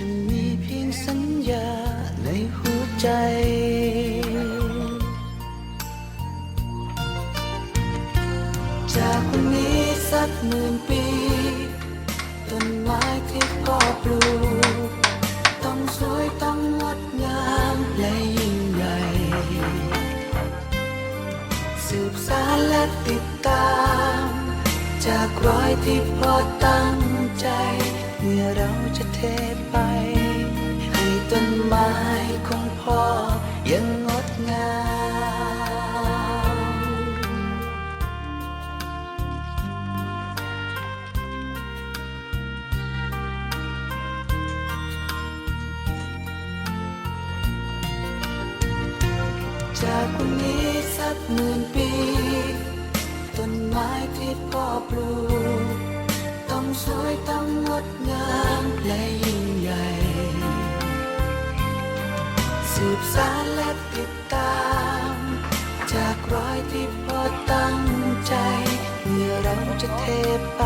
จะมีเพียงสัญญาในหัวใจ จากวันนี้สักหมื่นปี ต้นไม้ที่พ่อปลูก ต้องสวยต้องงดงามและยิ่งใหญ่ สืบสารและติดตาม จากรอยที่พ่อตั้งใจ มื่อเราจะเทไป ให้ต้นไม้ของพ่อยังงดงามจากวันนี้สักหมื่นปี สืบสารและติดตาม จากรอยที่พ่อตั้งใจเมื่อเราจะเทไป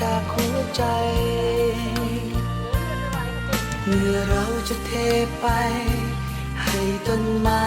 จากหัวใจเมื่อเราจะเทไป ให้ต้นไม้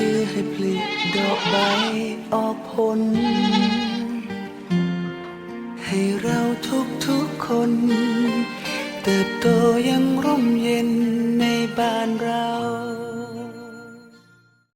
เพื่อให้ผลิดอกใบออกผล ให้เราทุกๆคน เติบโตอยังร่มเย็นในบ้านเรา